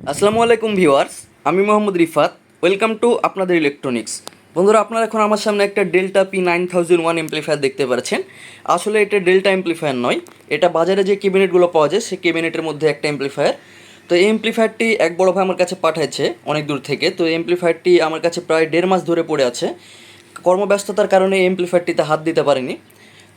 আসসালামু আলাইকুম ভিউয়ার্স, আমি মোহাম্মদ রিফাত, ওয়েলকাম টু আপনাদের ইলেকট্রনিক্স। বন্ধুরা, আপনারা এখন আমার সামনে একটা delta P nine thousand one amplifier দেখতে পাচ্ছেন আসলে এটা ডেল্টা এমপ্লিফায়ার নয়, এটা বাজারে যে ক্যাবিনেটগুলো পাওয়া যায়, সেই ক্যাবিনেটের মধ্যে একটা এমপ্লিফায়ার তো এই এমপ্লিফায়ারটি এক বড় ভাই আমার কাছে পাঠাচ্ছে অনেক দূর থেকে। তো এই এমপ্লিফায়ারটি আমার কাছে প্রায় দেড় মাস ধরে পড়ে আছে। কর্মব্যস্ততার কারণে এই এমপ্লিফায়ারটিতে হাত দিতে পারিনি।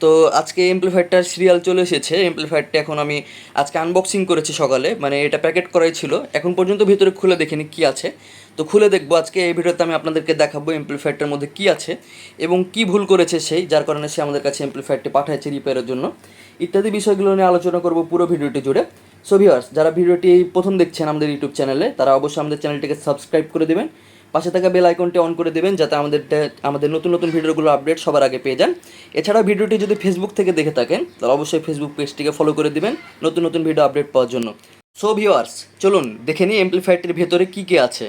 তো আজকে এমপ্লিফায়ারটার সিরিয়াল চলে এসেছে। এমপ্লিফায়ারটা এখন আমি আজকে আনবক্সিং করেছি সকালে। মানে এটা প্যাকেট করাই ছিল। এখন পর্যন্ত ভিতরে খুলে দেখিনি কি আছে। তো খুলে দেখব আজকে এই ভিডিওতে আমি আপনাদেরকে দেখাবো এমপ্লিফায়ারটার মধ্যে কি আছে এবং কি ভুল করেছে সেই, যার কারণে সে আমাদের কাছে এমপ্লিফায়ারটি পাঠাচ্ছে রিপেয়ারের জন্য। ইত্যাদি বিষয়গুলো নিয়ে আলোচনা করব পুরো ভিডিওটি জুড়ে। সো ভিউয়ার্স যারা ভিডিওটি প্রথম দেখছেন আমাদের ইউটিউব চ্যানেলে তারা অবশ্যই আমাদের চ্যানেলটিকে সাবস্ক্রাইব করে দেবেন। পাশে থাকা বেল আইকনটি অন করে দেবেন যাতে আমাদের আমাদের নতুন নতুন ভিডিওগুলো আপডেট সবার আগে পেয়ে যান। এছাড়া ভিডিওটি যদি ফেসবুক থেকে দেখে থাকেন, তাহলে অবশ্যই ফেসবুক পেজটিকে ফলো করে দেবেন নতুন নতুন ভিডিও আপডেট পাওয়ার জন্য। সো ভিওয়ার্স চলুন, দেখে নিই এমপ্লিফায়ারটির ভেতরে কী কী আছে।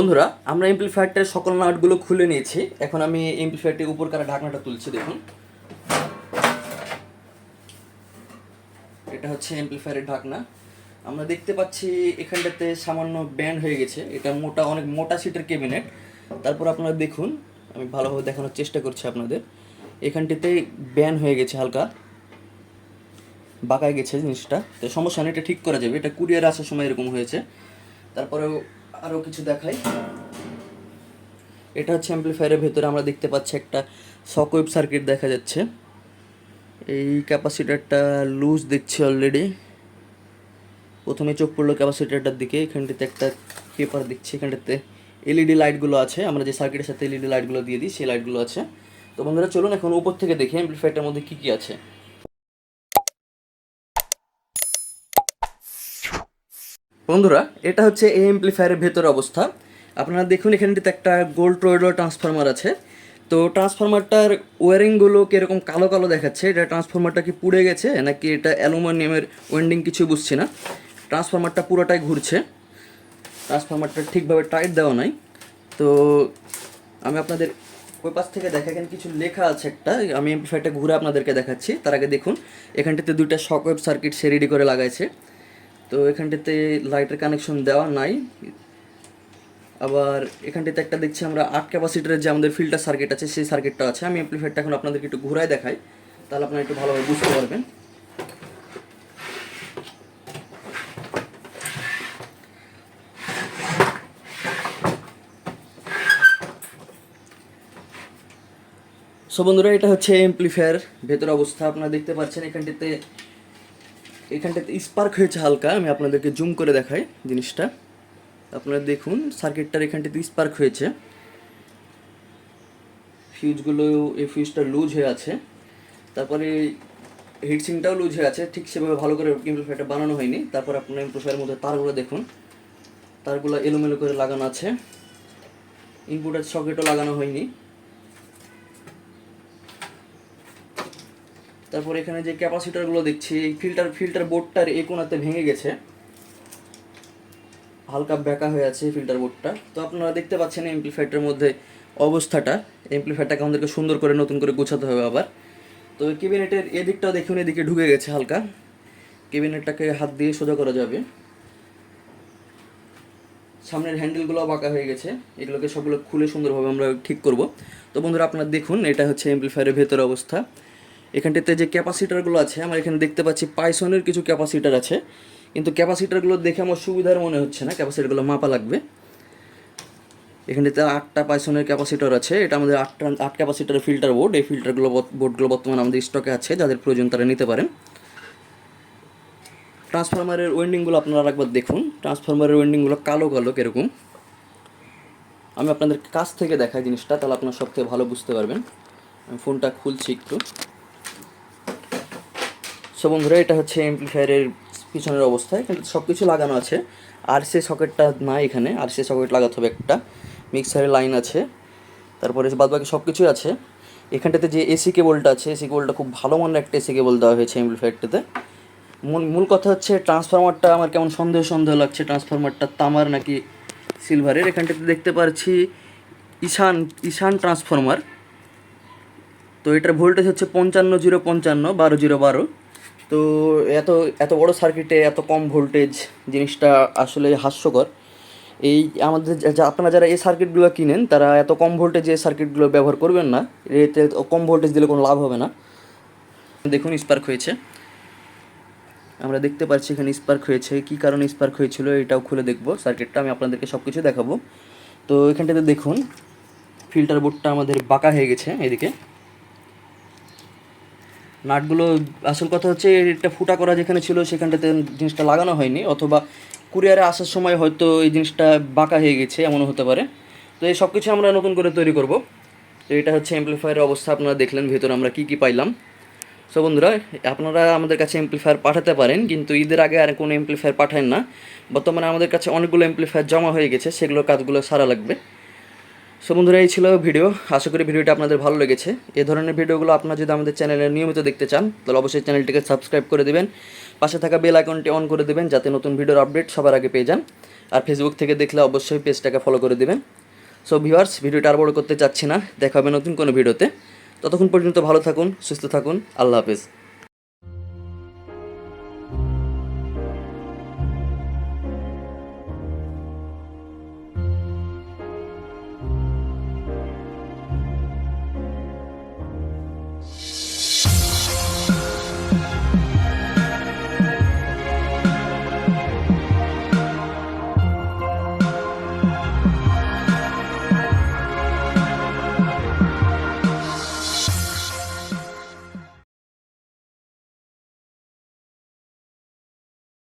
বন্ধুরা, আমরা এমপ্লিফায়ারটার সকল নাটগুলো খুলে নিয়েছি। এখন আমি এমপ্লিফায়ারটির উপর কারা ঢাকনাটা তুলছি, দেখুন। এটা হচ্ছে এমপ্লিফায়ারের ঢাকনা। আমরা দেখতে পাচ্ছি এখানটাতে সামান্য ব্যান্ড হয়ে গেছে। এটা মোটা, অনেক মোটা সিটের ক্যাবিনেট তারপর আপনারা দেখুন, আমি ভালোভাবে দেখানোর চেষ্টা করছি আপনাদের। এখানটিতে ব্যান হয়ে গেছে হালকা। বাঁকায় গেছে জিনিসটা। তো সমস্যা নেই, এটা ঠিক করা যাবে। এটা কুরিয়ার আসার সময় এরকম হয়েছে। তারপরেও আরও কিছু দেখাই। এটা হচ্ছে অ্যাম্পলিফায়ারের ভেতরে আমরা দেখতে পাচ্ছি একটা সকোয়েব সার্কিট দেখা যাচ্ছে। এই ক্যাপাসিটারটা লুজ দেখছি অলরেডি প্রথমে চোখ পড়ল ক্যাপাসিটারটার দিকে, এখানটাতে একটা পেপার দেখছি, এখানটাতে এলইডি লাইটগুলো আছে। আমরা যে সার্কিটের সাথে এলইডি লাইটগুলো দিয়ে দিই, সেই লাইটগুলো আছে। তো বন্ধুরা, চলুন এখন উপর থেকে দেখি অ্যাম্পলিফায়ারটার মধ্যে কী কী আছে। বন্ধুরা, এটা হচ্ছে এই এমপ্লিফায়ারের ভেতর অবস্থা। আপনারা দেখুন, এখানটিতে একটা গোল্ড ট্রয়েডো ট্রান্সফরমার আছে। তো ট্রান্সফরমারটার ওয়ারিংগুলো কীরকম কালো কালো দেখাচ্ছে? এটা ট্রান্সফরমারটা কি পুড়ে গেছে? নাকি এটা অ্যালুমিনিয়ামের ওয়েন্ডিং কিছু বুঝছি না। ট্রান্সফরমারটা পুরোটাই ঘুরছে। ট্রান্সফরমারটা ঠিকভাবে টাইট দেওয়া নাই। তো আমি আপনাদের ওই পাশ থেকে দেখা এখানে কিছু লেখা আছে একটা। আমি এমপ্লিফায়ারটা ঘুরে আপনাদেরকে দেখাচ্ছি। তার আগে দেখুন, এখানটিতে দুইটা শকওয়েভ সার্কিট সে রেডি করে লাগাইছে। তো এখানটিতে লাইটের কানেকশন দেওয়া নাই। আবার এখানটিতে একটা দেখছি আমরা আট ক্যাপাসিটারের যে আমাদের ফিল্টার সার্কিট আছে, সেই সার্কিটটা আছে। আমি অ্যাম্পলিফায়ারটা এখন আপনাদেরকে একটু ঘুরাই দেখাই, তাহলে আপনারা একটু ভালোভাবে বুঝতে পারবেন। সো বন্ধুরা, এটা হচ্ছে এমপ্লিফায়ার ভেতর অবস্থা। আপনারা দেখতে পাচ্ছেন এখানটিতে এখানটাতে স্পার্ক হয়েছে হালকা, আমি আপনাদেরকে জুম করে দেখাই জিনিসটা। আপনারা দেখুন সার্কিটটার এখানটাতে স্পার্ক হয়েছে। ফিউজগুলো এই ফিউজটা লুজ হয়ে আছে। তারপরে হিটসিংটাও লুজ হয়ে আছে, ঠিক সেভাবে ভালো করে এমপ্লিফায়ারটা বানানো হয়নি। তারপর আপনার এমপ্লিফায়ারের মধ্যে তারগুলো দেখুন। তারগুলো এলোমেলো করে লাগানো আছে। ইনপুটের সকেটও লাগানো হয়নি। তারপর এখানে যে ক্যাপাসিটারগুলো দেখছি এই ফিল্টার ফিল্টার বোর্ডটার এই কোনাতে ভেঙে গেছে। হালকা ব্যাকা হয়ে আছে ফিল্টার বোর্ডটা তো আপনারা দেখতে পাচ্ছেন এমপ্লিফায়ারটার মধ্যে অবস্থাটা। এমপ্লিফায়ারটাকে আমাদেরকে সুন্দর করে নতুন করে গোছাতে হবে আবার। তো কেবিনেটের এদিকটাও দেখুন, এদিকে ঢুকে গেছে হালকা। কেবিনেটটাকে হাত দিয়ে সোজা করা যাবে। সামনের হ্যান্ডেলগুলো বাঁকা হয়ে গেছে। এগুলোকে সবগুলো খুলে সুন্দরভাবে আমরা ঠিক করব। তো বন্ধুরা, আপনারা দেখুন, এটা হচ্ছে এমপ্লিফায়ারের ভেতর অবস্থা। এখানটাতে যে ক্যাপাসিটারগুলো আছে, আমার এখানে দেখতে পাচ্ছি পাইসনের কিছু ক্যাপাসিটার আছে। কিন্তু ক্যাপাসিটারগুলো দেখে আমার সুবিধার মনে হচ্ছে না, ক্যাপাসিটারগুলো মাপা লাগবে। এখানটাতে আটটা পাইসনের ক্যাপাসিটার আছে, এটা আমাদের আটটা আট ক্যাপাসিটারের ফিল্টার বোর্ড। এই ফিল্টারগুলো বোর্ডগুলো বর্তমানে আমাদের স্টকে আছে, যাদের প্রয়োজন তারা নিতে পারেন। ট্রান্সফরমারের ওয়েন্ডিংগুলো আপনারা একবার দেখুন। ট্রান্সফরমারের ওয়েন্ডিংগুলো কালো কালো কীরকম। আমি আপনাদের কাছ থেকে দেখাই জিনিসটা, তাহলে আপনারা সব থেকে ভালো বুঝতে পারবেন। আমি ফোনটা খুলছি একটু। সো বন্ধুরা, এটা হচ্ছে এমপ্লিফায়ারের পিছনের অবস্থায়, কিন্তু সব কিছু লাগানো আছে। আর সে সকেটটা নাই এখানে আর সে সকেট লাগাতে হবে একটা। মিক্সারের লাইন আছে, তারপরে বাদ বাকি সব কিছুই আছে। এখানটাতে যে এসি কেবলটা আছে এসি কেবলটা খুব ভালো মানের একটা এসি কেবল দেওয়া হয়েছে এমপ্লিফায়ারটাতে মূল মূল কথা হচ্ছে ট্রান্সফরমারটা আমার কেমন সন্দেহ সন্দেহ লাগছে। ট্রান্সফরমারটা তামার নাকি সিলভারের এখানটাতে দেখতে পাচ্ছি ঈশান ঈশান ট্রান্সফরমার তো এটার ভোল্টেজ হচ্ছে পঞ্চান্ন, জিরো পঞ্চান্ন, বারো, জিরো বারো। তো এত এত বড় সার্কিটে এত কম ভোল্টেজ জিনিসটা আসলে হাস্যকর। এই আমাদের আপনারা যারা এই সার্কিটগুলো কিনেন, তারা এত কম ভোল্টেজে সার্কিটগুলো ব্যবহার করবেন না। এতে কম ভোল্টেজ দিলে কোনো লাভ হবে না। দেখুন স্পার্ক হয়েছে। আমরা দেখতে পাচ্ছি এখানে স্পার্ক হয়েছে। কী কারণে স্পার্ক হয়েছিল এটাও খুলে দেখব। সার্কিটটা আমি আপনাদেরকে সব কিছু দেখাবো। তো এখানটাতে দেখুন ফিল্টার বোর্ডটা আমাদের বাঁকা হয়ে গেছে এদিকে। নাটগুলো, আসল কথা হচ্ছে এটা ফুটা করা যেখানে ছিল সেখানটাতে জিনিসটা লাগানো হয়নি, অথবা কুরিয়ারে আসার সময় হয়তো এই জিনিসটা বাঁকা হয়ে গেছে, এমনও হতে পারে। তো এই সব কিছু আমরা নতুন করে তৈরি করব। তো এটা হচ্ছে এমপ্লিফায়ারের অবস্থা, আপনারা দেখলেন ভেতরে আমরা কী কী পাইলাম। সো বন্ধুরা, আপনারা আমাদের কাছে এমপ্লিফায়ার পাঠাতে পারেন, কিন্তু ঈদের আগে আর কোনো এমপ্লিফায়ার পাঠান না। বর্তমানে আমাদের কাছে অনেকগুলো এমপ্লিফায়ার জমা হয়ে গেছে, সেগুলোর কাজগুলো সারা লাগবে। সো বন্ধুরা, এই ছিল ভিডিও। আশা করি ভিডিওটা আপনাদের ভালো লেগেছে। এ ধরনের ভিডিওগুলো আপনারা যদি আমাদের চ্যানেলে নিয়মিত দেখতে চান, তাহলে অবশ্যই চ্যানেলটিকে সাবস্ক্রাইব করে দেবেন। পাশে থাকা বেল আইকনটি অন করে দেবেন, যাতে নতুন ভিডিওর আপডেট সবার আগে পেয়ে যান। আর ফেসবুক থেকে দেখলে অবশ্যই পেজটাকে ফলো করে দেবেন। সো ভিউয়ার্স ভিডিওটা আর বড় করতে চাচ্ছি না। দেখা হবে নতুন কোনো ভিডিওতে। ততক্ষণ পর্যন্ত ভালো থাকুন, সুস্থ থাকুন। আল্লাহ হাফেজ।